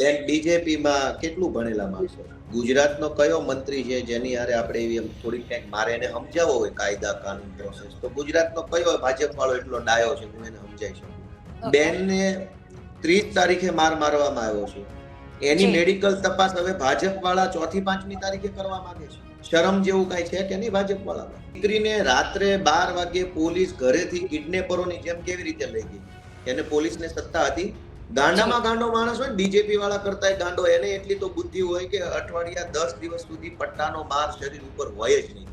બેન બીજેપીમાં કેટલું ભણેલા માણસો? ગુજરાતનો કયો મંત્રી છે જેની હારે આપણે એવી થોડીક કંઈક મારે એને સમજાવવો હોય કાયદા કાનૂન પ્રોસેસ તો ગુજરાતનો કયો ભાજપ વાળો એટલો ડાયો છે હું એને સમજાઈ શકું? બેનને ત્રીસ તારીખે માર મારવામાં આવ્યો છે. એની મેડિકલ તપાસ હવે ભાજપ વાળા ચોથી પાંચમી તારીખે કરવા માંગે છે. શરમ જેવું કઈ છે કે નહીં ભાજપ વાળા દીકરીને રાત્રે બાર વાગે પોલીસ ઘરેથી કિડનેપરોની જેમ કેવી રીતે લઈ ગઈ? એને પોલીસને સત્તા હતી? ગાંડામાં ગાંડો માણસ હોય બીજેપી વાળા કરતા ગાંડો એને એટલી તો બુદ્ધિ હોય કે અઠવાડિયા દસ દિવસ સુધી પટ્ટાનો માર શરીર ઉપર હોય જ નહીં.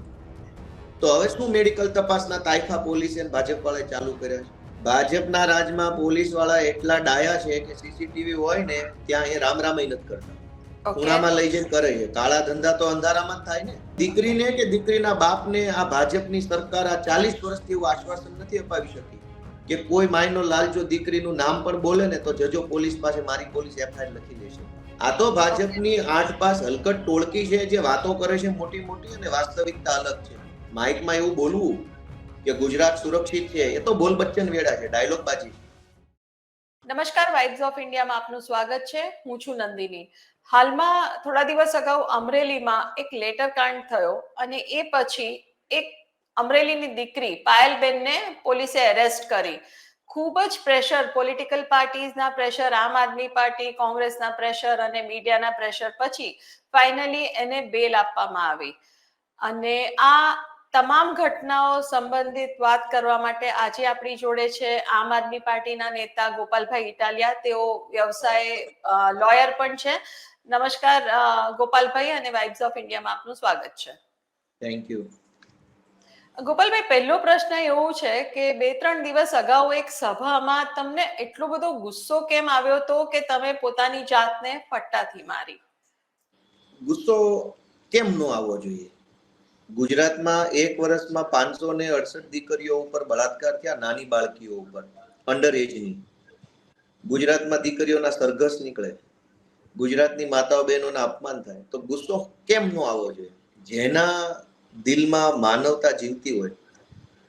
તો હવે શું મેડિકલ તપાસના તાયફા પોલીસે અને ભાજપ વાળાએ ચાલુ કર્યા છે? ભાજપના રાજમાં પોલીસવાળા એટલા ડાયા છે કે સીસીટીવી હોય ને ત્યાં એ રામ રામય નથી કરતા. ખૂણામાં લઈ જઈને કરે છે. કાળા ધંધા તો અંધારામાં જ થાય ને. દીકરીને કે દીકરીના બાપને આ ભાજપની સરકાર આ ચાલીસ વર્ષથી એવું આશ્વાસન નથી અપાવી શકી? કે કોઈ માયનો લાલ જો દીકરીનું નામ પણ બોલે ને તો જજો પોલીસ પાસે મારી પોલીસ એફઆઈઆર લખી દેશે. આ તો ભાજપની આઠ પાસ હલકટ ટોળકી છે જે વાતો કરે છે મોટી મોટી અને વાસ્તવિકતા અલગ છે. માઇકમાં એવું બોલવું કે ગુજરાત સુરક્ષિત છે, એ તો બોલ બચ્ચન વેડા છે, ડાયલોગ બાજી. નમસ્કાર, વાઇબ્સ ઓફ ઇન્ડિયામાં આપનું સ્વાગત છે. હું છું નંદિની. હાલમાં થોડા દિવસ અગાઉ અમરેલીમાં એક લેટર કાંડ થયો અને એ પછી એક અમરેલીની દીકરી પાયલબેનને પોલીસે એરેસ્ટ કરી. ખૂબ જ પ્રેશર પોલિટિકલ પાર્ટીઝના પ્રેશર આમ આદમી પાર્ટી, કોંગ્રેસના પ્રેશર અને મીડિયાના પ્રેશર પછી ફાઇનલી એને બેલ આપવામાં આવી. અને આ તમામ ઘટનાઓ સંબંધિત વાત કરવા માટે આજે આપણી જોડે છે આમ આદમી પાર્ટીના નેતા ગોપાલભાઈ ઇટાલિયા. તેઓ વ્યવસાય લોયર પણ છે. નમસ્કાર ગોપાલભાઈ અને વાઇબ્સ ઓફ ઇન્ડિયામાં આપનું સ્વાગત છે. થેન્ક યુ ગોપાલભાઈ, પહેલો પ્રશ્ન એવો છે કે બે ત્રણ દિવસ અગાઉ એક સભામાં તમને એટલો બધો ગુસ્સો કેમ આવ્યો હતો કે તમે પોતાની જાતને ફટ્ટાથી મારી? ગુસ્સો કેમ ન આવવો જોઈએ? ગુજરાતમાં એક વર્ષમાં પાંચસો ને અડસઠ દીકરીઓ ઉપર બળાત્કાર થયા નાની બાળકીઓ ઉપર અંડર એજની ગુજરાતમાં દીકરીઓના સરઘસ નીકળે. ગુજરાતની માતાઓ બહેનોના અપમાન થાય. તો ગુસ્સો કેમ ન આવવો જોઈએ? જેના દિલમાં માનવતા જીવતી હોય,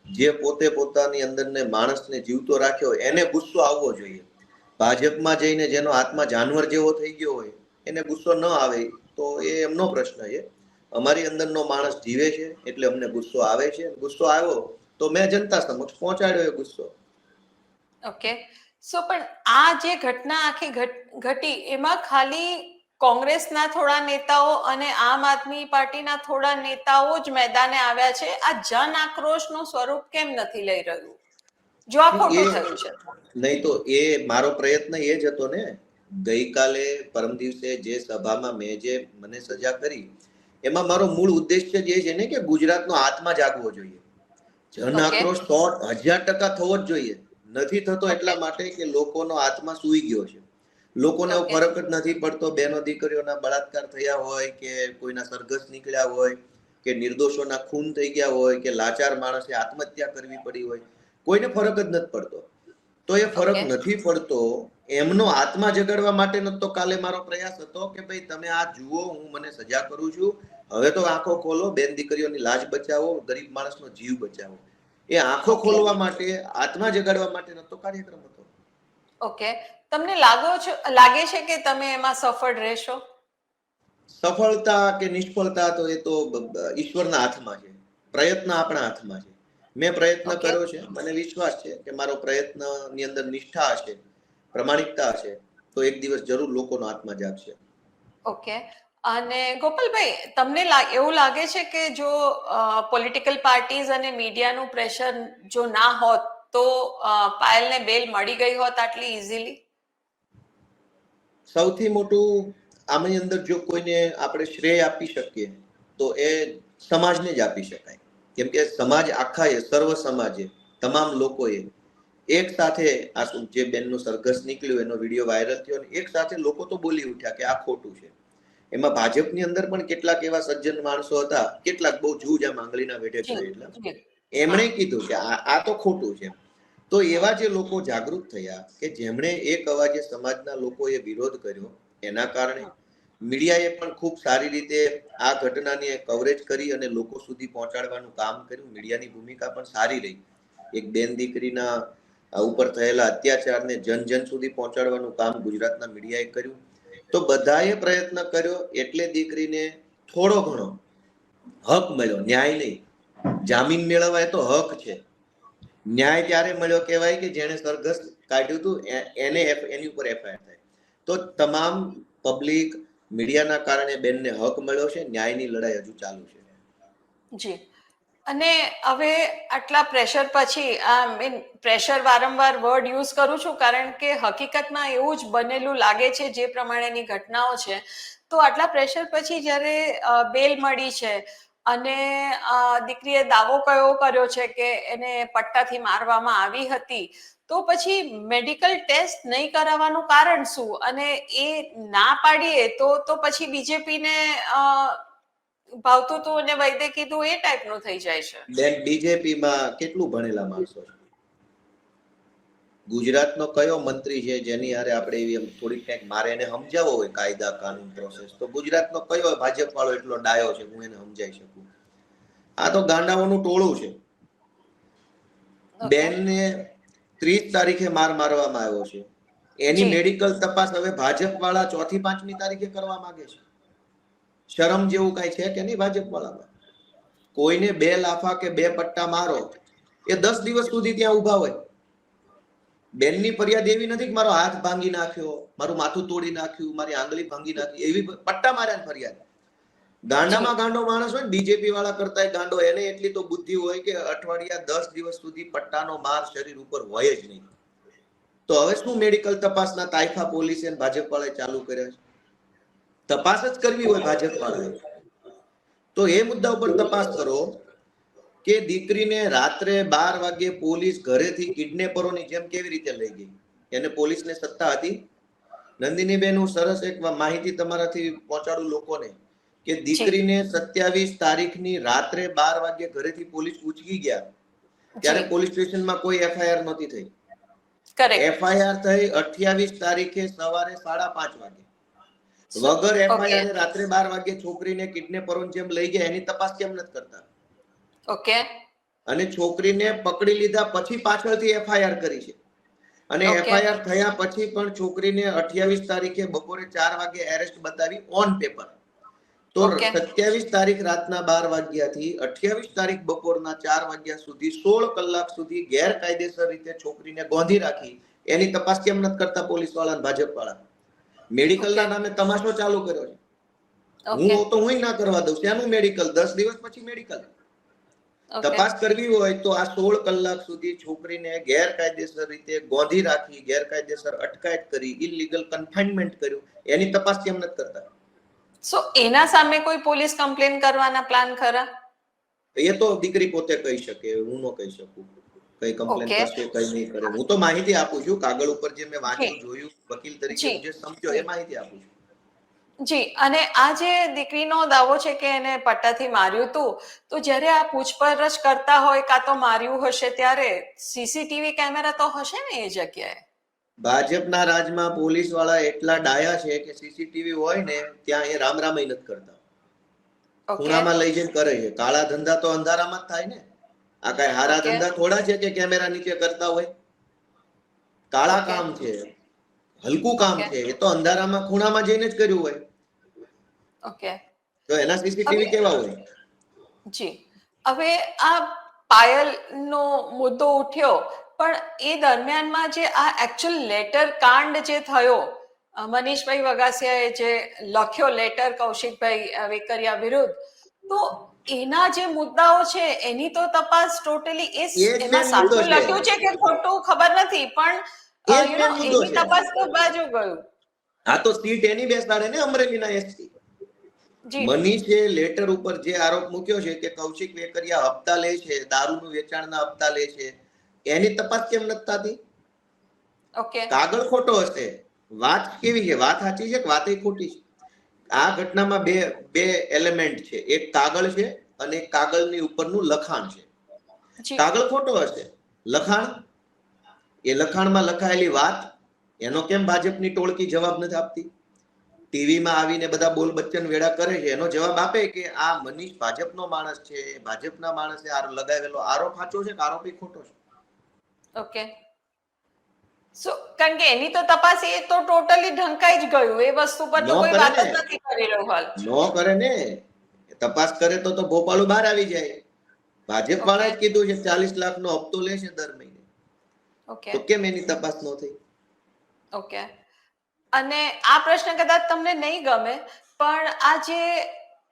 જે પોતે પોતાની અંદરને માણસને જીવતો રાખ્યો હોય, એને ગુસ્સો આવવો જોઈએ. ભાજપમાં જઈને જેનો આત્મા જાનવર જેવો થઈ ગયો હોય, એને ગુસ્સો ન આવે, તો એ એમનો પ્રશ્ન છે. અમારી અંદરનો માણસ જીવે છે, એટલે અમને ગુસ્સો આવે છે. ગુસ્સો આવ્યો, તો મેં જનતા સમક્ષ પહોંચાડ્યો એ ગુસ્સો. ઓકે સો પણ આ જે ઘટના આખી ઘટી, એમાં ખાલી કોંગ્રેસના થોડા નેતાઓ અને આમ આદમી પાર્ટીના થોડા નેતાઓ જ મેદાને આવ્યા છે. આ જન આક્રોશનું સ્વરૂપ કેમ નથી લઈ રહ્યું? જો આ ખોટું થયું છે. નહીં તો એ મારો પ્રયત્ન એ જ હતો ને. ગઈકાલે પરમ દિવસે જે સભામાં મેં જે મને સજા કરી એમાં મારો મૂળ ઉદ્દેશ્ય જે છે ને કે ગુજરાતનો આત્મા જાગવો જોઈએ. જન આક્રોશ સો હજાર ટકા થવો જ જોઈએ. નથી થતો એટલા માટે કે લોકોનો આત્મા સૂઈ ગયો છે. લોકોને ફરક જ નથી પડતો. બેનો દીકરીઓના બળાત્કાર થયા હોય કે કોઈના સરઘસ નીકળ્યા હોય કે નિર્દોષોના ખૂન થઈ ગયા હોય કે લાચાર માણસે આત્મહત્યા કરવી પડી હોય કોઈને ફરક જ નથી પડતો. તો એ ફરક નથી પડતો. એમનો આત્મા જગાડવા માટેનો તો કાલે મારો પ્રયાસ હતો કે ભાઈ તમે આ જુઓ હું મને સજા કરું છું. હવે તો આંખો ખોલો બેન દીકરીઓની લાજ બચાવો ગરીબ માણસનો જીવ બચાવો. એ આંખો ખોલવા માટે આત્મા જગાડવા માટેનો તો કાર્યક્રમ હતો. ઓકે. તમને લાગો છો લાગે છે કે તમે એમાં સફળ રહેશો? સફળતા કે નિષ્ફળતા તો એ તો ઈશ્વરના હાથમાં છે. પ્રયત્ન આપણા હાથમાં છે. મેં પ્રયત્ન કર્યો છે. મને વિશ્વાસ છે કે મારો પ્રયત્નની અંદર નિષ્ઠા હશે પ્રમાણિકતા હશે તો એક દિવસ જરૂર લોકોનો આત્મા જાગશે. ઓકે. અને ગોપાલભાઈ તમને એવું લાગે છે કે જો પોલિટિકલ પાર્ટીઝ અને મીડિયાનું પ્રેશર જો ના હોત તો પાયલને બેલ મળી ગઈ હોત આટલી ઇઝીલી સૌથી મોટું આમની અંદર જો કોઈને આપણે શ્રેય આપી શકીએ તો એ સમાજને જ આપી શકાય. કેમ કે સમાજ આખાએ સર્વ સમાજે તમામ લોકોએ એક સાથે આ જે બેનનું સરઘસ નીકળ્યું એનો વીડિયો વાયરલ થયો અને એક સાથે લોકો તો બોલી ઉઠ્યા કે આ ખોટું છે. એમાં ભાજપની અંદર પણ કેટલાક એવા સજ્જન માણસો હતા કેટલાક બહુ જૂજ આ માંગલીના વેઢે એટલે. એમણે કીધું કે આ આ તો ખોટું છે. તો એવા જે લોકો જાગૃત થયા કે જેમણે એક અવાજે સમાજના લોકોએ વિરોધ કર્યો, એના કારણે મીડિયાએ પણ ખૂબ સારી રીતે આ ઘટનાને કવરેજ કરી અને લોકો સુધી પહોંચાડવાનું કામ કર્યું. મીડિયાની ભૂમિકા પણ સારી રહી. એક બેન દીકરીના ઉપર થયેલા અત્યાચારને જન જન સુધી પહોંચાડવાનું કામ ગુજરાતના મીડિયાએ કર્યું. તો બધાએ પ્રયત્ન કર્યો એટલે દીકરીને થોડો ઘણો હક મળ્યો. ન્યાય નહીં. જામીન મેળવવા એ તો હક છે. ન્યાય ત્યારે મળ્યો કહેવાય કે જેણે સરઘસ કાઢ્યું હતું? એને એની ઉપર એફઆઈઆર થાય. તો તમામ પબ્લિક મીડિયાના કારણે બેનને હક મળ્યો છે. ન્યાયની લડાઈ હજુ ચાલુ છે. જી. અને હવે આટલા પ્રેશર પછી, આ મીન પ્રેશર વારંવાર વર્ડ યુઝ કરું છું કારણ કે હકીકતમાં એવું જ બનેલું લાગે છે જે પ્રમાણેની ઘટનાઓ છે. તો આટલા પ્રેશર પછી જ્યારે બેલ મળી છે અને દીકરીએ દાવો કયો કર્યો છે કે એને પટ્ટાથી મારવામાં આવી હતી, તો પછી મેડિકલ ટેસ્ટ નહીં કરાવવાનું કારણ શું? અને એ ના પાડીએ તો તો પછી બીજેપીને ભાવતું હતું અને વૈદ્ય કીધું એ ટાઈપનું થઈ જાય છે. બેન બીજેપીમાં કેટલું ભણેલા માણસો છે? ગુજરાતનો કયો મંત્રી છે જેની હારે આપણે એવી થોડીક કંઈક મારે એને સમજાવવો હોય કાયદા કાનૂન પ્રોસેસ તો ગુજરાતનો કયો ભાજપ વાળો એટલો ડાયો છે હું એને સમજાઈ શકું? આ તો ગાંડાઓનું ટોળું છે. બેનને ત્રીસ તારીખે માર મારવામાં આવ્યો છે. એની મેડિકલ તપાસ હવે ભાજપ વાળા ચોથી પાંચમી તારીખે કરવા માંગે છે. શરમ જેવું કઈ છે કે નહીં ભાજપ વાળામાં કોઈને બે લાફા કે બે પટ્ટા મારો એ દસ દિવસ સુધી ત્યાં ઊભા હોય. બેનની ફરિયાદ એવી નથી કે મારો હાથ ભાંગી નાખ્યો, મારું માથું તોડી નાખ્યું, મારી આંગળી ભાંગી નાખી, એવી પટ્ટા માર્યા ફરિયાદ. ગાંડામાં ગાંડો માણસ હોય બીજેપી વાળા કરતા ગાંડો, એને એટલી તો બુદ્ધિ હોય કે અઠવાડિયા દસ દિવસ સુધી પટ્ટાનો માર શરીર ઉપર હોય જ નહીં. તો હવે શું મેડિકલ તપાસના તાયફા પોલીસે ભાજપ વાળાએ ચાલુ કર્યા છે? તપાસ જ કરવી હોય ભાજપ વાળાએ તો એ મુદ્દા ઉપર તપાસ કરો. કે દીકરીને રાત્રે બાર વાગે પોલીસ ઘરેથી કિડનેપરોની જેમ કેવી રીતે લઈ ગઈ? એને પોલીસને સત્તા હતી? નંદિનીબેન હું સરસ એક માહિતી તમારાથી પહોંચાડું લોકોને કે દીકરીને સત્યાવીસ તારીખની રાત્રે બાર વાગે ઘરેથી પોલીસ ઉચકી ગયા. ત્યારે પોલીસ સ્ટેશનમાં કોઈ એફઆઈઆર નહોતી થઈ. એફઆઈઆર થઈ અઠ્યાવીસ તારીખે સવારે સાડા પાંચ વાગે. વગર એફઆઈઆર રાત્રે બાર વાગે છોકરીને કિડનેપરો જેમ લઈ ગયા એની તપાસ કેમ નથી કરતા? ઓકે. અને છોકરીને પકડી લીધા પછી પાછળથી એફઆઈઆર કરી છે. અને એફઆઈઆર થયા પછી પણ છોકરીને અઠ્યાવીસ તારીખે બપોરે ચાર વાગે એરેસ્ટ બતાવી ઓન પેપર તો સત્યાવીસ તારીખ રાતના બાર વાગ્યાથી અઠ્યાવીસ તારીખ બપોરના ચાર વાગ્યા સુધી સોળ કલાક સુધી ગેરકાયદેસર રીતે છોકરીને ગોંધી રાખી. એની તપાસ કેમ નથી કરતા પોલીસવાળા અને ભાજપ વાળા મેડિકલના. નામે તમાશો ચાલુ કર્યો છે. હું તો હું ના કરવા દઉં. ત્યાંનું મેડિકલ? દસ દિવસ પછી મેડિકલ? તપાસ કરવી હોય તો આ સોળ કલાક સુધી છોકરીને ગેરકાયદેસર રીતે ગોંધી રાખી ગેરકાયદેસર અટકાયત કરી ઇલીગલ કન્ફાઇનમેન્ટ કર્યું. એની તપાસ કેમ નથી કરતા? સો એના સામે કોઈ પોલીસ કમ્પ્લેન કરવાના પ્લાન ખરા? એ તો દીકરી પોતે કહી શકે હું ન કહી શકું. કઈ કમ્પ્લેન કરશે કઈ નહીં કરે. હું તો માહિતી આપું છું. કાગળ ઉપર જે મેં વાંચ્યું જોયું વકીલ તરીકે જી. સમજો એ માહિતી આપું છું. જી અને આ જે દીકરીનો દાવો છે કે એને પટ્ટાથી માર્યું હતું તો જ્યારે આ પૂછપરછ કરતા હોય કાં તો માર્યું હશે ત્યારે સીસીટીવી કેમેરા તો હશે ને એ જગ્યાએ? ભાજપના રાજમાં પોલીસવાળા એટલા ડાયા છે કે સીસીટીવી હોય ને ત્યાં એ રામ રામ નથી કરતા. ખૂણામાં લઈ જઈને કરે છે. કાળા ધંધા તો અંધારામાં જ થાય ને. આ કઈ હારા ધંધા થોડા છે કે કેમેરા નીચે કરતા હોય? કાળા કામ છે. હલકું કામ છે. એ તો અંધારામાં ખૂણામાં જઈને જ કર્યું હોય. ઓકે તો એના સીસીટીવી કેવા હોય જી હવે આ પાયલનો મુદ્દો ઉઠ્યો પણ એ દરમિયાનમાં જે આ એકચ્યુઅલ લેટર કાંડ જે થયો મનીષભાઈ વગાસિયાએ જે લખ્યો લેટર કૌશિકભાઈ વેકરિયા વિરુદ્ધ તો એના જે મુદ્દાઓ છે એની તો તપાસ ટોટલી એ એમાં સાચું લખ્યું છે. કે ખોટું ખબર નથી પણ એની તપાસ તો બાજુ ગયું. હા તો સીટ એની બેસનાર ને અમરેલીના એસપી? મનીષે લેટર ઉપર જે આરોપ મૂક્યો છે કે કૌશિક વેકરિયા હપ્તા લે છે દારૂનું વેચાણના હપ્તા લે છે એની તપાસ કેમ નથી થતી? ઓકે. કાગળ ખોટો હશે. વાત કેવી છે? વાત સાચી છે કે વાત ખોટી છે? આ ઘટનામાં બે બે એલિમેન્ટ છે. એક કાગળ છે અને કાગળની ઉપરનું લખાણ છે. કાગળ ખોટો હશે. લખાણ? એ લખાણમાં લખાયેલી વાત એનો કેમ ભાજપની ટોળકી જવાબ નથી આપતી? ટીવીમાં આવીને બધા બોલ બચ્ચન વેડા કરે છે. એનો જવાબ આપે કે આ મનીષ ભાજપનો માણસ છે. ભાજપના માણસે આ લગાવેલો આરોપ સાચો છે કે આરોપી ખોટો છે? ઓકે. સો કારણ કે એની તો તપાસ એ તો ટોટલી ઢંકાઈ જ ગયું. એ વસ્તુ પર તો કોઈ વાત જ નથી કરી રહ્યો હાલ. નો કરે ને. તપાસ કરે તો તો ભોપાળું બહાર આવી જાય. ભાજપ વાળાએ જ કીધું છે ચાલીસ લાખ નો હપ્તો લે છે દર મહિને. ઓકે. તો કેમ એની તપાસ ન થઈ? ઓકે. અને આ પ્રશ્ન કદાચ તમને નહીં ગમે, પણ આ જે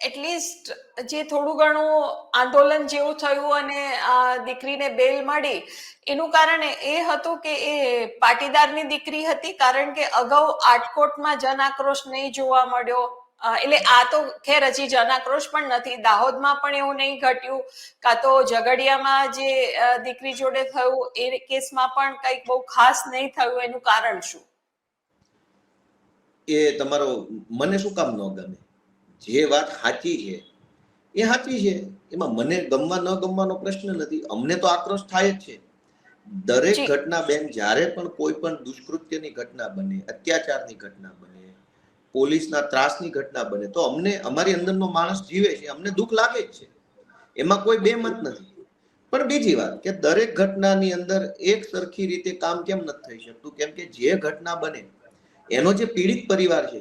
એટલીસ્ટ જે થોડું ઘણું આંદોલન જેવું થયું અને આ દીકરીને બેલ મળી, એનું કારણ એ હતું કે એ પાટીદારની દીકરી હતી, કારણ કે અગાઉ આટકોટમાં જન આક્રોશ નહીં જોવા મળ્યો. એટલે આ તો ખેર હજી જન આક્રોશ પણ નથી. દાહોદમાં પણ એવું નહીં ઘટ્યું. કાં તો ઝઘડિયામાં જે દીકરી જોડે થયું, એ કેસમાં પણ કંઈક બહુ ખાસ નહીં થયું, એનું કારણ શું? એ તમારો મને શું કામ ન ગમે? જે વાત સાચી છે એ સાચી છે. એમાં મને ગમવા ન ગમવાનો પ્રશ્ન નથી. અમને તો આક્રોશ થાય જ છે. દરેક ઘટના બેન જ્યારે પણ કોઈ પણ દુષ્કૃત્યની ઘટના બને અત્યાચારની ઘટના બને પોલીસના ત્રાસની ઘટના બને તો અમને અમારી અંદરનો માણસ જીવે છે. અમને દુઃખ લાગે જ છે. એમાં કોઈ બેમત નથી. પણ બીજી વાત કે દરેક ઘટનાની અંદર એક સરખી રીતે કામ કેમ નથી થઈ શકતું? કેમ કે જે ઘટના બને એનો જે પીડિત પરિવાર છે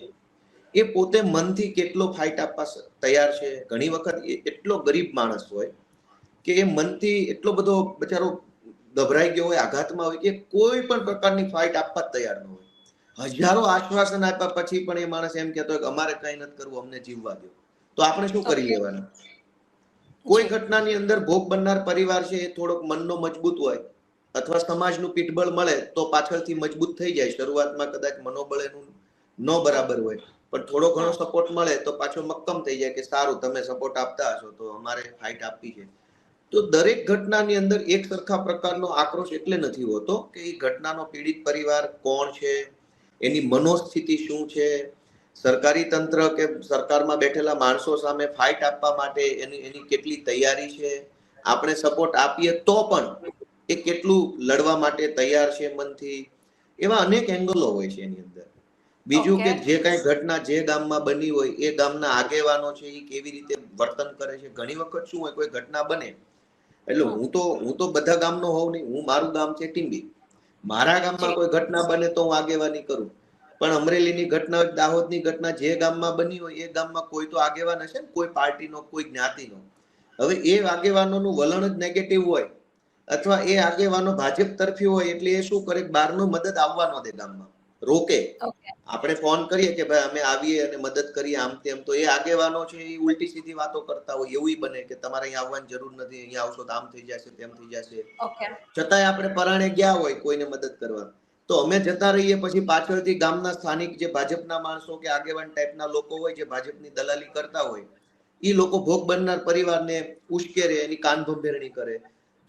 એ પોતે મનથી કેટલો ફાઇટ આપવા તૈયાર છે? ઘણી વખત એટલો ગરીબ માણસ હોય કે એ મનથી એટલો બધો બચારો ગભરાઈ ગયો હોય આઘાતમાં હોય કે કોઈ પણ પ્રકારની ફાઇટ આપવા તૈયાર ન હોય. હજારો આશ્વાસન આપ્યા પછી પણ એ માણસ એમ કહેતો હોય કે અમારે કઈ નથી કરવું અમને જીવવા દો. તો આપણે શું કરી. લેવાનું? કોઈ ઘટનાની અંદર ભોગ બનનાર પરિવાર છે એ થોડોક મનનો મજબૂત હોય અથવા સમાજનું પીઠબળ મળે તો પાછળથી મજબૂત થઈ જાય. શરૂઆતમાં કદાચ મનોબળ એનું ન બરાબર હોય પણ થોડો ઘણો સપોર્ટ મળે તો પાછો મક્કમ થઈ જાય કે સારું તમે સપોર્ટ આપતા હશો તો અમારે ફાઇટ આપવી છે. તો દરેક ઘટનાની અંદર એક સરખા પ્રકારનો આક્રોશ એટલે નથી હોતો કે એ ઘટનાનો પીડિત પરિવાર કોણ છે એની મનોસ્થિતિ શું છે સરકારી તંત્ર કે સરકારમાં બેઠેલા માણસો સામે ફાઇટ આપવા માટે એની એની કેટલી તૈયારી છે આપણે સપોર્ટ આપીએ તો પણ એ કેટલું લડવા માટે તૈયાર છે મનથી? એવા અનેક એંગલો હોય છે એની અંદર. બીજું કે જે કઈ ઘટના જે ગામમાં બની હોય એ ગામના આગેવાનો છે એ કેવી રીતે વર્તન કરે છે? ઘણી વખત શું હોય કોઈ ઘટના બને. એટલે હું. તો હું તો બધા ગામનો હોઉં નહીં. હું મારું ગામ છે ટીંબી. મારા ગામમાં. કોઈ ઘટના બને તો હું આગેવાની કરું. પણ અમરેલીની ઘટના દાહોદની ઘટના જે ગામમાં બની હોય એ ગામમાં કોઈ તો આગેવાન હશે ને? કોઈ પાર્ટીનો કોઈ જ્ઞાતિનો. હવે એ આગેવાનોનું વલણ જ નેગેટિવ હોય. અથવા એ આગેવાનો ભાજપ તરફી હોય એટલે એ શું કરે? બહારનો મદદ આવવા ન દે ગામમાં. રોકે. આપણે ફોન કરીએ કે ભાઈ અમે આવીએ અને મદદ કરીએ આમ તેમ. તો એ આગેવાનો છે એ ઉલટી સીધી વાતો કરતા હોય. એવું બને કે તમારે અહીંયા આવવાની જરૂર નથી. અહીંયા આવશો તો આમ થઈ જશે તેમ થઈ જશે. છતાંય આપણે પરાણે ગયા હોય કોઈને મદદ કરવા. તો અમે જતા રહીએ પછી પાછળથી ગામના સ્થાનિક જે ભાજપના માણસો કે આગેવાન ટાઈપના લોકો હોય જે ભાજપની દલાલી કરતા હોય એ લોકો ભોગ બનનાર પરિવારને ઉશ્કેરે એની કાન ભંભેરણી કરે.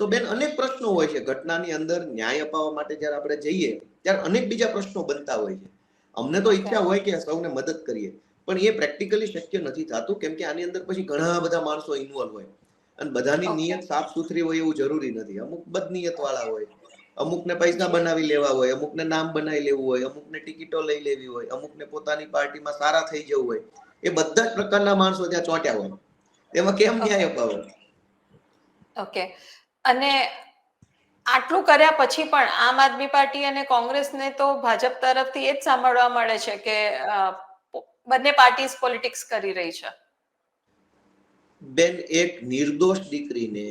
તો બેન અનેક પ્રશ્નો હોય છે. ઘટનાની અંદર ન્યાય અપાવવા માટે જ્યારે આપણે જઈએ ત્યારે અનેક બીજા પ્રશ્નો બનતા હોય છે. અમને તો ઈચ્છા હોય કે સૌને મદદ કરીએ. પણ એ પ્રેક્ટિકલી શક્ય નથી થતું કેમ કે આની અંદર પછી ઘણા બધા માણસો ઇન્વોલ્વ હોય. અને બધાની નિયત સાફ સુથરી હોય એવું જરૂરી નથી. અમુક બદનિયત વાળા હોય અમુકને પૈસા બનાવી લેવા હોય અમુકને નામ બનાવી લેવું હોય અમુકને ટિકિટો લઈ લેવી હોય અમુકને પોતાની પાર્ટીમાં સારા થઈ જવું હોય. એ બધા જ પ્રકારના માણસો ત્યાં ચોંટ્યા હોય. એમાં કેમ ન્યાય અપાવે? ઓકે અને આટલું કર્યા પછી પણ આમ આદમી પાર્ટી અને કોંગ્રેસને તો ભાજપ તરફથી એ જ સાંભળવા મળે છે કે બંને પાર્ટીઝ પોલિટિક્સ કરી રહી છે. બેન, એક નિર્દોષ દીકરીને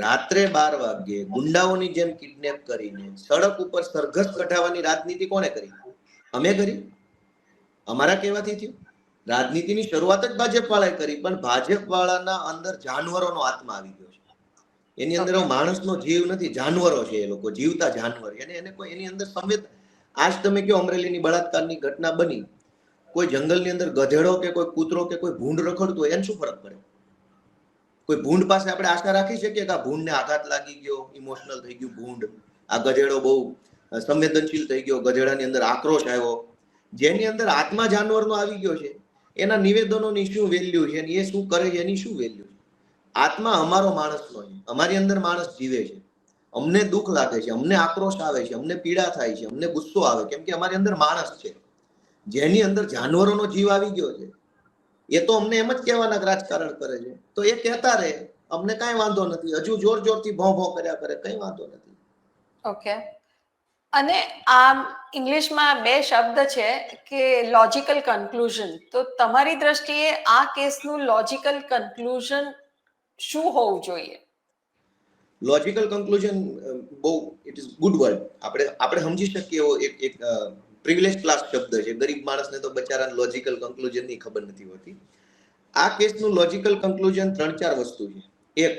રાત્રે બાર વાગ્યે ગુંડાઓની જેમ કિડનેપ કરીને સડક ઉપર સરઘસ કઢાવવાની રાજનીતિ કોણે કરી? અમે કરી. અમારા કહેવાથી થયું. રાજનીતિની શરૂઆત જ ભાજપ વાળાએ કરી, પણ ભાજપ વાળાના અંદર જાનવરોનો આત્મા આવી ગયો છે. એની અંદર માણસનો જીવ નથી જાનવરો છે એ લોકો જીવતા જાનવર. એને એને કોઈ એની અંદર સંવેદ આજ તમે કયો અમરેલીની બળાત્કારની ઘટના બની કોઈ જંગલની અંદર ગધેડો કે કોઈ કૂતરો કે કોઈ ભૂંડ રખડતું હોય એને શું ફરક પડે? કોઈ ભૂંડ પાસે આપણે આશા રાખી શકીએ કે આ ભૂંડને આઘાત લાગી ગયો ઇમોશનલ થઈ ગયું ભૂંડ. આ ગધેડો બહુ સંવેદનશીલ થઈ ગયો ગધેડાની અંદર આક્રોશ આવ્યો. જેની અંદર આત્મા જાનવરનો આવી ગયો છે એના નિવેદનોની શું વેલ્યુ છે અને એ શું કરે છે એની શું વેલ્યુ છે? આત્મા અમારો માણસનો છે અમારી અંદર માણસ જીવે છે. અમને દુઃખ લાગે છે, અમને આક્રોશ આવે છે, અમને પીડા થાય છે, અમને ગુસ્સો આવે. કેમ કે અમારી અંદર માણસ છે. જેની અંદર જાનવરોનો જીવ આવી ગયો છે. એ તો અમને એમ જ કહેવાના રાજકારણ કરે છે. તો એ કહેતા રહે. અમને કાંઈ વાંધો નથી. હજુ જોર જોરથી ભો ભોં કર્યા કરે. કઈ વાંધો નથી. ઓકે. અને આમ ઇંગ્લિશમાં બે શબ્દ છે કે લોજિકલ કન્ક્લુઝન તો તમારી દ્રષ્ટિએ આ કેસનું લોજિકલ કન્ક્લુઝન શું હોવું જોઈએ? લોજિકલ કન્ક્લુઝન બહુ ઇટ ઇઝ ગુડ વર્ડ આપણે આપણે સમજી શકીએ એવો એક એક પ્રિવિલેજ ક્લાસ શબ્દ છે. ગરીબ માણસને તો બચારાને લોજિકલ કન્ક્લુઝનની ખબર નથી હોતી. આ કેસનું લોજિકલ કન્ક્લુઝન ત્રણ ચાર વસ્તુ છે. એક,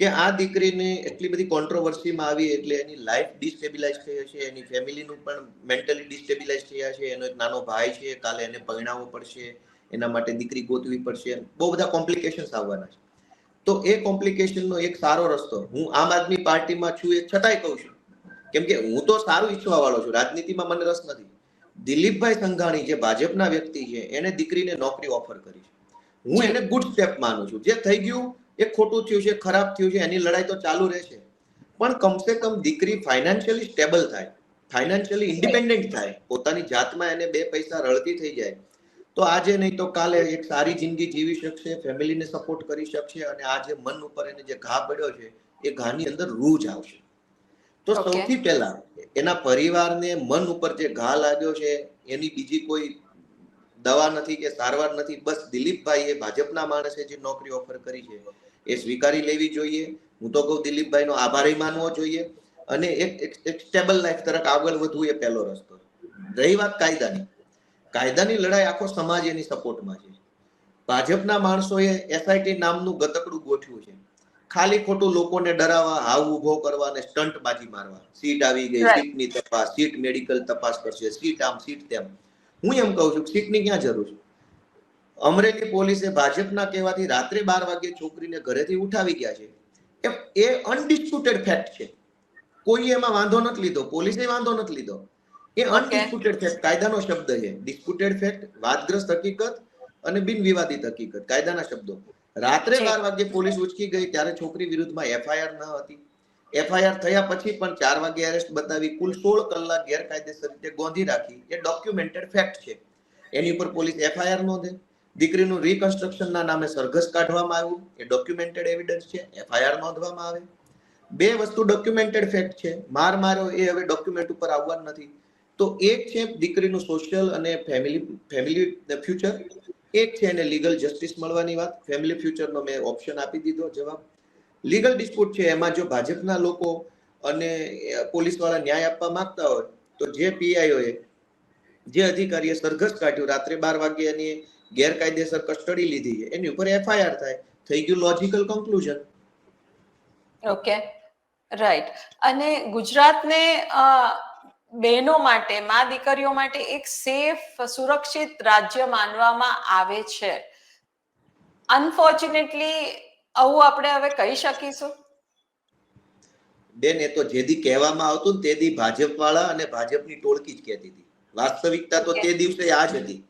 કે આ દીકરીને એટલી બધી કોન્ટ્રોવર્સીમાં આવી એટલે એની લાઈફ ડિસ્ટેબિલાઇઝ થઈ હશે, એની ફેમિલીનું પણ મેન્ટલી ડિસ્ટેબિલાઇઝ થયા છે, એનો એક નાનો ભાઈ છે, કાલે એને પરણાવવો પડશે, એના માટે દીકરી ગોતવી પડશે. બહુ બધા કોમ્પ્લિકેશન્સ આવવાના છે. તો એ કોમ્પ્લિકેશનનો એક સારો રસ્તો. હું આમ આદમી પાર્ટીમાં છું એ છતાંય કહું છું. કેમ કે હું તો સારું ઈચ્છવા વાળો છું. રાજનીતિમાં મને રસ નથી. દિલીપભાઈ સંઘાણી જે ભાજપના વ્યક્તિ છે, એને દીકરીને નોકરી ઓફર કરી છે. હું એને ગુડ સ્ટેપ માનું છું. જે થઈ ગયું, એ ખોટું થયું છે, ખરાબ થયું છે, એની લડાઈ તો ચાલુ રહેશે. પણ કમસે કમ દીકરી ફાઇનાન્શિયલી સ્ટેબલ થાય. ફાઇનાન્શિયલી ઇન્ડિપેન્ડન્ટ થાય. પોતાની જાતમાં એને બે પૈસા રળતી થઈ જાય. તો આજે નહીં તો કાલે એક સારી જિંદગી જીવી શકશે ફેમિલીને સપોર્ટ કરી શકશે અને આ જે મન ઉપર એને જે ઘા પડ્યો છે એ ઘાની અંદર રૂજ આવશે. તો સૌથી પહેલા એના પરિવારને મન ઉપર જે ઘા લાગ્યો છે એની બીજી કોઈ દવા નથી કે સારવાર નથી બસ દિલીપભાઈ એ ભાજપના માણસે જે નોકરી ઓફર કરી છે એ સ્વીકારી લેવી જોઈએ. હું તો કહું દિલીપભાઈનો આભારી માનવો જોઈએ. અને એક એક- એક સ્ટેબલ લાઈફ તરફ આગળ વધવું એ પહેલો રસ્તો. રહી વાત કાયદાની. કાયદાની લડાઈ આખો સમાજ એની સપોર્ટમાં છે. ભાજપના માણસોએ એસઆઈટી નામનું ગતકડું ગોઠવ્યું છે. ખાલી ખોટું લોકોને ડરાવવા હાવ ઊભો કરવા અને સ્ટન્ટ બાજી મારવા. સીટ આવી ગઈ. સીટની તપાસ સીટ મેડિકલ તપાસ કરશે સીટ આમ સીટ તેમ. હું એમ કહું છું સીટની ક્યાં જરૂર છે? અમરેલી પોલીસે ભાજપના કહેવાથી રાત્રે બાર વાગે છોકરીને ઘરેથી ઉઠાવી ગયા છે. એ- એ અનડિસ્પ્યુટેડ ફેક્ટ છે. કોઈ એમાં વાંધો નથી લીધો પોલીસે વાંધો નથી લીધો. એ અનડિસ્પ્યુટેડ ફેક્ટ કાયદાનો શબ્દ છે. ડિસ્પ્યુટેડ ફેક્ટ વાદગ્રસ્ત હકીકત અને બિન વિવાદિત હકીકત કાયદાના શબ્દો. રાત્રે બાર વાગે પોલીસ ઉચકી ગઈ ત્યારે છોકરી વિરુદ્ધમાં એફઆઈઆર ન હતી. એફઆઈઆર થયા પછી પણ ચાર વાગે એરેસ્ટ બતાવી કુલ સોળ કલાક ગેરકાયદેસર રીતે ગોંધી રાખી. એ ડોક્યુમેન્ટેડ ફેક્ટ છે. એની ઉપર પોલીસ એફઆઈઆર નોંધે દીકરીનું રિકન્સ્ટ્રક્શનના નામે સરઘસ કાઢવામાં આવ્યું. એ ડોક્યુમેન્ટેડ એવિડન્સ છે. એફઆઈઆર નોંધવામાં આવે. બે વસ્તુ ડોક્યુમેન્ટેડ ફેક્ટ છે. માર માર્યો એ હવે ડોક્યુમેન્ટ ઉપર આવવાનું નથી. તો એક છે દીકરીનું સોશિયલ અને ફેમિલી ફેમિલી ફ્યુચર એક છે એને લીગલ જસ્ટિસ મળવાની વાત. ફેમિલી ફ્યુચરનો મેં ઓપ્શન આપી દીધો જવાબ. લીગલ ડિસ્પ્યુટ છે એમાં જો ભાજપના લોકો અને પોલીસવાળા ન્યાય આપવા માંગતા હોય, તો જે પીઆઈઓએ જે અધિકારીએ સરઘસ કાઢ્યું, રાત્રે બાર વાગે એની ગેરકાયદેસર કસ્ટડી લીધી, એની ઉપર એફઆઈઆર થાય, થઈ ગયું લોજિકલ કન્ક્લુઝન ઓકે રાઈટ અને ગુજરાતને બહેનો માટે મા દીકરીઓ માટે એક સેફ સુરક્ષિત રાજ્ય માનવામાં આવે છે. અનફોર્ચ્યુનેટલી આવું આપણે હવે કહી શકીશું. બેન એ તો જે દી કહેવામાં આવતું ને તેદી ભાજપ વાળા અને ભાજપની ટોળકી જ કહેતી હતી. વાસ્તવિકતા તો તે દિવસે આ જ હતી.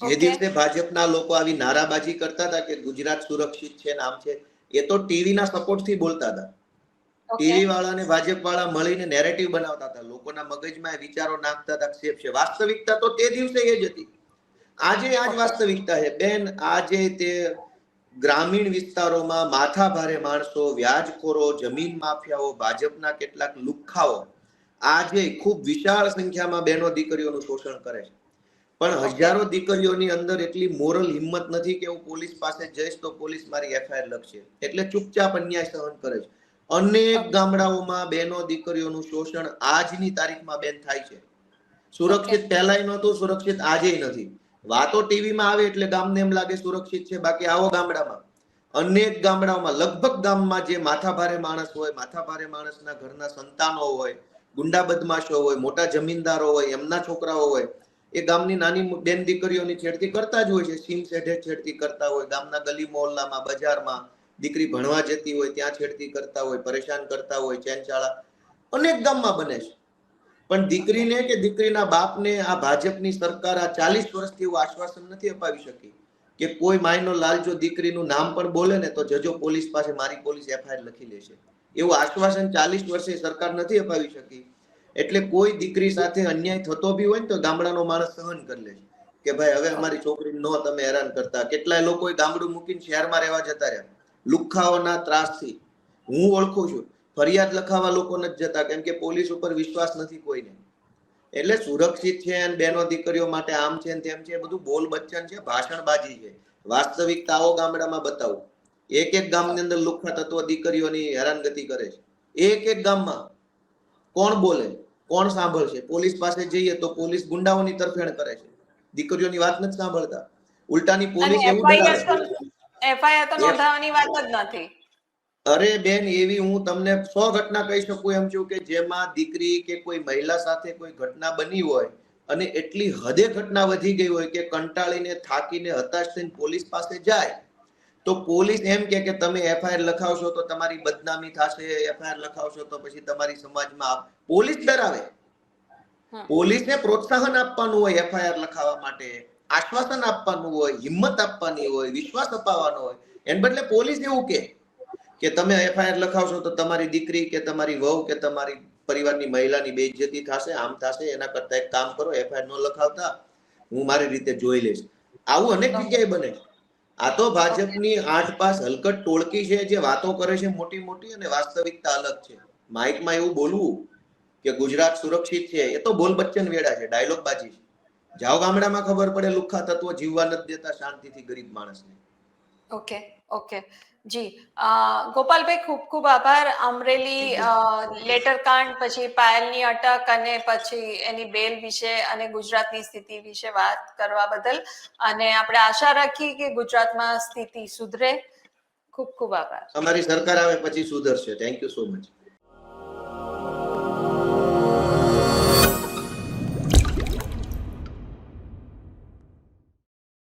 જે દિવસે ભાજપના લોકો આવી નારાબાજી કરતા હતા કે ગુજરાત સુરક્ષિત છે નામ છે એ તો ટીવીના સપોર્ટથી સપોર્ટથી બોલતા હતા. ટીવી વાળા અને ભાજપ વાળા મળીને નેરેટિવ બનાવતા હતા. લોકોના મગજમાં વિચારો નાખતા હતા સેફ છે. વાસ્તવિકતા તો તે દિવસે એ જ હતી. આજે આ જ વાસ્તવિકતા છે. બેન આજે તે ગ્રામીણ વિસ્તારોમાં માથા ભારે માણસો વ્યાજખોરો જમીન માફિયાઓ ભાજપના કેટલાક લુખ્ખાઓ આજે ખૂબ વિશાળ સંખ્યામાં બહેનો દીકરીઓનું શોષણ કરે છે. પણ હજારો દીકરીઓની અંદર એટલી મોરલ હિંમત નથી કે હું પોલીસ પાસે જઈશ તો પોલીસ મારી એફઆઈઆર લખશે. એટલે ચૂપચાપ અન્યાય સહન કરે છે. અનેક ગામડાઓમાં બહેનો દીકરીઓનું શોષણ આજની તારીખમાં બેન થાય છે. સુરક્ષિત પહેલાય નહોતું, સુરક્ષિત આજે નથી. વાતો ટીવીમાં આવે એટલે ગામને એમ લાગે સુરક્ષિત છે, બાકી આવો ગામડામાં. અનેક ગામડાઓમાં, લગભગ ગામમાં જે માથાભારે માણસ હોય, માથાભારે માણસના ઘરના સંતાનો હોય, ગુંડા બદમાશો હોય, મોટા જમીનદારો હોય, એમના છોકરાઓ હોય, એ ગામની નાની બેન દીકરીઓની છેડતી કરતા જ હોય છે, સીમ શેઠે છેડતી કરતા હોય, ગામના ગલી મોહલ્લામાં બજારમાં દીકરી ભણવા જતી હોય, ત્યાં છેડતી કરતા હોય, પરેશાન કરતા હોય, ચેનચાળા, અનેક ગામમાં બને છે. પણ દીકરીને કે દીકરીના બાપને આ ભાજપની સરકાર આ ચાલીસ વર્ષથી એવું આશ્વાસન નથી અપાવી શકી કે કોઈ માયનો લાલ જો દીકરીનું નામ પણ બોલે ને તો જજો પોલીસ પાસે મારી પોલીસ એફઆઈઆર લખી લેશે. એવું આશ્વાસન ચાલીસ વર્ષે સરકાર નથી અપાવી શકી. એટલે કોઈ દીકરી સાથે અન્યાય થતો બી હોય ને તો ગામડાનો માણસ સહન કરી લે કે ભાઈ, હવે અમારી છોકરી નો તમે હેરાન કરતા. કેટલાય લોકો ગામડું મૂકીને શહેરમાં રહેવા જતા રહ્યા. લુખ્ખાઓના ત્રાસથી. હું ઓળખું છું. ફરિયાદ લખાવા લોકો નથી જતા કેમ કે પોલીસ ઉપર વિશ્વાસ નથી કોઈને. એટલે સુરક્ષિત છે અને બેનો દીકરીઓ માટે આમ છે ને તેમ છે બધું બોલ બચ્ચન છે ભાષણબાજી છે. વાસ્તવિકતાઓ ગામડામાં બતાવું. એક એક ગામની અંદર લુખા તત્વ દીકરીઓની હેરાનગતિ કરે છે. એક એક ગામમાં કોણ બોલે કોણ સાંભળશે? પોલીસ પાસે જઈએ તો પોલીસ ગુંડાઓની તરફેણ કરે છે. દીકરીઓની વાત નથી સાંભળતા. ઉલટાની પોલીસ એવું એફઆઈઆર તો નોંધાવવાની વાત જ નથી. અરે બેન એવી હું તમને સો ઘટના કહી શકું એમ છું કે જેમાં દીકરી કે કોઈ મહિલા સાથે કોઈ ઘટના બની હોય અને એટલી હદે ઘટના વધી ગઈ હોય કે કંટાળીને થાકીને હતાશ થઈને પોલીસ પાસે જાય તો પોલીસ એમ કે કે તમે એફઆઈઆર લખાવશો તો તમારી બદનામી થશે એફઆઈઆર લખાવશો તો પછી તમારી સમાજમાં પોલીસ ડરાવે. પોલીસને પ્રોત્સાહન આપવાનું હોય એફઆઈઆર લખાવવા માટે. આશ્વાસન આપવાનું હોય, હિંમત આપવાની હોય, વિશ્વાસ અપાવવાનો હોય. એને બદલે પોલીસ એવું કે કે તમે એફઆઈઆર લખાવશો તો તમારી દીકરી કે તમારી વહુ કે તમારી પરિવારની મહિલાની બેઇજ્જતી થશે, આમ થશે, એના કરતા એક કામ કરો, એફઆઈઆર ન લખાવતા, હું મારી રીતે જોઈ લઈશ. આવું અનેક જગ્યાએ બને. આ તો ભાજપની આઠ પાસ હલકટ ટોળકી છે, જે વાતો કરે છે મોટી મોટી અને વાસ્તવિકતા અલગ છે. માઇકમાં એવું બોલવું કે ગુજરાત સુરક્ષિત છે, એ તો બોલ બચ્ચન વેડા છે ડાયલોગ બાજી છે. જાઓ ગામડામાં ખબર પડે લુખ્ખા તત્વો જીવવા નથી દેતા શાંતિથી ગરીબ માણસને. Okay okay. જી ગોપાલભાઈ ખૂબ ખૂબ આભાર. અમરેલી લેટર કાંડ પછી પાયલની અટક અને પછી એની બેલ વિશે અને ગુજરાતની સ્થિતિ વિશે વાત કરવા બદલ. અને આપણે આશા રાખી કે ગુજરાતમાં સ્થિતિ સુધરે. ખૂબ ખૂબ આભાર. અમારી સરકાર આવે પછી સુધરશે. Thank you so much